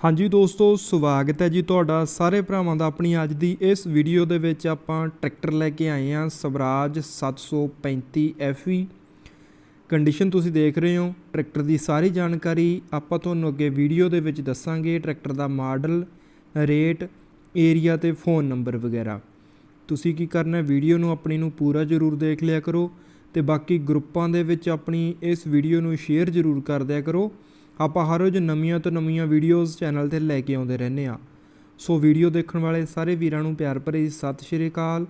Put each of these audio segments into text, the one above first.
ਹਾਂਜੀ ਦੋਸਤੋ, ਸਵਾਗਤ ਹੈ ਜੀ ਤੁਹਾਡਾ ਸਾਰੇ ਭਰਾਵਾਂ ਦਾ ਆਪਣੀ ਅੱਜ ਦੀ ਇਸ ਵੀਡੀਓ ਦੇ ਵਿੱਚ ਆਪਾਂ ਟਰੈਕਟਰ ਲੈ ਕੇ ਆਏ ਹਾਂ ਸਵਰਾਜ 735 FE ਕੰਡੀਸ਼ਨ ਤੁਸੀਂ ਦੇਖ ਰਹੇ ਹੋ, ਟਰੈਕਟਰ ਦੀ ਸਾਰੀ ਜਾਣਕਾਰੀ ਆਪਾਂ ਤੁਹਾਨੂੰ ਅੱਗੇ ਵੀਡੀਓ ਦੇ ਵਿੱਚ ਦੱਸਾਂਗੇ, ਟਰੈਕਟਰ ਦਾ ਮਾਡਲ, ਰੇਟ ਏਰੀਆ ਤੇ ਫੋਨ ਨੰਬਰ ਵਗੈਰਾ। ਤੁਸੀਂ ਕੀ ਕਰਨਾ ਵੀਡੀਓ ਨੂੰ ਆਪਣੀ ਨੂੰ ਪੂਰਾ ਜ਼ਰੂਰ ਦੇਖ ਲਿਆ ਕਰੋ ਤੇ ਬਾਕੀ ਗਰੁੱਪਾਂ ਦੇ ਵਿੱਚ ਆਪਣੀ ਇਸ ਵੀਡੀਓ ਨੂੰ ਸ਼ੇਅਰ ਜ਼ਰੂਰ ਕਰ ਦਿਆ ਕਰੋ। ਆਪਾਂ ਹਰ ਰੋਜ਼ ਨਵੀਆਂ ਤੋਂ ਨਵੀਆਂ ਵੀਡੀਓਜ਼ ਚੈਨਲ ਤੇ ਲੈ ਕੇ ਆਉਂਦੇ ਰਹਿੰਦੇ ਆ ਸੋ ਵੀਡੀਓ ਦੇਖਣ ਵਾਲੇ ਸਾਰੇ ਵੀਰਾਂ ਨੂੰ ਪਿਆਰ ਭਰੀ ਸਤਿ ਸ਼੍ਰੀ ਅਕਾਲ।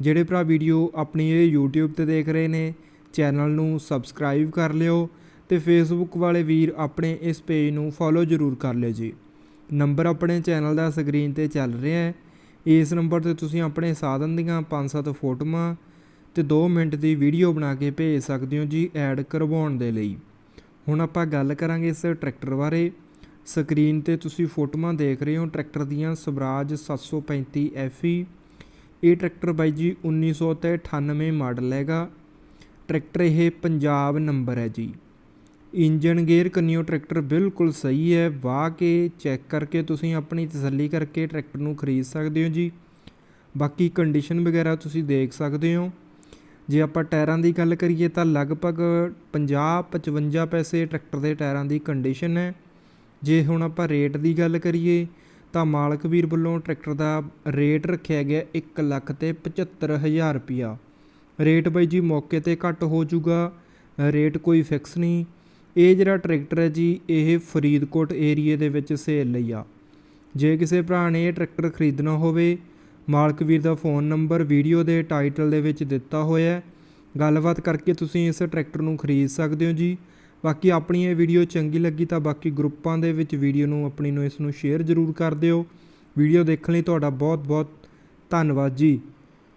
ਜਿਹੜੇ ਭਰਾ ਵੀਡੀਓ ਆਪਣੀ ਇਹ YouTube ਤੇ ਦੇਖ ਰਹੇ ਨੇ ਚੈਨਲ ਨੂੰ ਸਬਸਕ੍ਰਾਈਬ ਕਰ ਲਿਓ ਤੇ Facebook ਵਾਲੇ ਵੀਰ ਆਪਣੇ ਇਸ ਪੇਜ ਨੂੰ ਫੋਲੋ ਜ਼ਰੂਰ ਕਰ ਲਿਓ ਜੀ। ਨੰਬਰ ਆਪਣੇ ਚੈਨਲ ਦਾ ਸਕਰੀਨ ਤੇ ਚੱਲ ਰਿਹਾ ਹੈ। ਇਸ ਨੰਬਰ ਤੇ ਤੁਸੀਂ ਆਪਣੇ ਸਾਧਨ ਦੀਆਂ 5-7 ਫੋਟੋਆਂ ਤੇ 2 ਮਿੰਟ ਦੀ ਵੀਡੀਓ ਬਣਾ ਕੇ ਭੇਜ ਸਕਦੇ ਹੋ ਜੀ ਐਡ ਕਰਵਾਉਣ ਦੇ ਲਈ। ਹੁਣ ਆਪਾਂ ਗੱਲ ਕਰਾਂਗੇ ਇਸ ਟਰੈਕਟਰ ਬਾਰੇ। ਸਕਰੀਨ ਤੇ ਤੁਸੀਂ ਫੋਟੋਆਂ ਦੇਖ ਰਹੇ ਹੋ ਟਰੈਕਟਰ ਦੀਆਂ ਸਵਰਾਜ 735 FE ਇਹ ਟਰੈਕਟਰ ਬਾਈ ਜੀ 1998 ਮਾਡਲ ਹੈਗਾ। ਟਰੈਕਟਰ ਇਹ ਪੰਜਾਬ ਨੰਬਰ ਹੈ ਜੀ। ਇੰਜਨ ਗੇਅਰ ਕੰਨਿਓ ਟਰੈਕਟਰ ਬਿਲਕੁਲ ਸਹੀ ਹੈ। ਵਾਹ ਕੇ ਚੈੱਕ ਕਰਕੇ ਤੁਸੀਂ ਆਪਣੀ ਤਸੱਲੀ ਕਰਕੇ ਟਰੈਕਟਰ ਨੂੰ ਖਰੀਦ ਸਕਦੇ ਹੋ ਜੀ। ਬਾਕੀ ਕੰਡੀਸ਼ਨ ਵਗੈਰਾ ਤੁਸੀਂ ਦੇਖ ਸਕਦੇ ਹੋ। ਜੇ ਆਪਾਂ ਟਾਇਰਾਂ ਦੀ ਗੱਲ ਕਰੀਏ ਤਾਂ ਲਗਭਗ 50-55 ਪੈਸੇ ਟਰੈਕਟਰ ਦੇ ਟਾਇਰਾਂ ਦੀ ਕੰਡੀਸ਼ਨ ਹੈ। ਜੇ ਹੁਣ ਆਪਾਂ ਰੇਟ ਦੀ ਗੱਲ ਕਰੀਏ ਤਾਂ ਮਾਲਕ ਵੀਰ ਵੱਲੋਂ ਟਰੈਕਟਰ ਦਾ ਰੇਟ ਰੱਖਿਆ ਗਿਆ 1 ਲੱਖ ਤੇ 75000 ਰੁਪਿਆ ਰੇਟ ਬਾਈ ਜੀ ਮੌਕੇ ਤੇ ਘੱਟ ਹੋ ਜਾਊਗਾ ਰੇਟ ਕੋਈ ਫਿਕਸ ਨਹੀਂ। ਇਹ ਜਿਹੜਾ ਟਰੈਕਟਰ ਹੈ ਜੀ, ਇਹ ਫਰੀਦਕੋਟ ਏਰੀਏ ਦੇ ਵਿੱਚ ਸੇਲ ਲਈ ਆ। ਜੇ ਕਿਸੇ ਭਰਾ ਨੇ ਇਹ ਟਰੈਕਟਰ ਖਰੀਦਣਾ ਹੋਵੇ ਮਾਲਕ ਵੀਰ ਦਾ ਫੋਨ ਨੰਬਰ ਵੀਡੀਓ ਦੇ ਟਾਈਟਲ ਦੇ ਵਿੱਚ ਦਿੱਤਾ ਹੋਇਆ ਹੈ। ਗੱਲਬਾਤ ਕਰਕੇ ਤੁਸੀਂ ਇਸ ਟਰੈਕਟਰ ਨੂੰ ਖਰੀਦ ਸਕਦੇ ਹੋ ਜੀ। ਬਾਕੀ ਆਪਣੀ ਇਹ ਵੀਡੀਓ ਚੰਗੀ ਲੱਗੀ ਤਾਂ ਬਾਕੀ ਗਰੁੱਪਾਂ ਦੇ ਵਿੱਚ ਵੀਡੀਓ ਨੂੰ, ਆਪਣੀ ਨੂੰ ਇਸ ਨੂੰ ਸ਼ੇਅਰ ਜ਼ਰੂਰ ਕਰ ਦਿਓ। ਵੀਡੀਓ ਦੇਖਣ ਲਈ ਤੁਹਾਡਾ ਬਹੁਤ ਬਹੁਤ ਧੰਨਵਾਦ ਜੀ।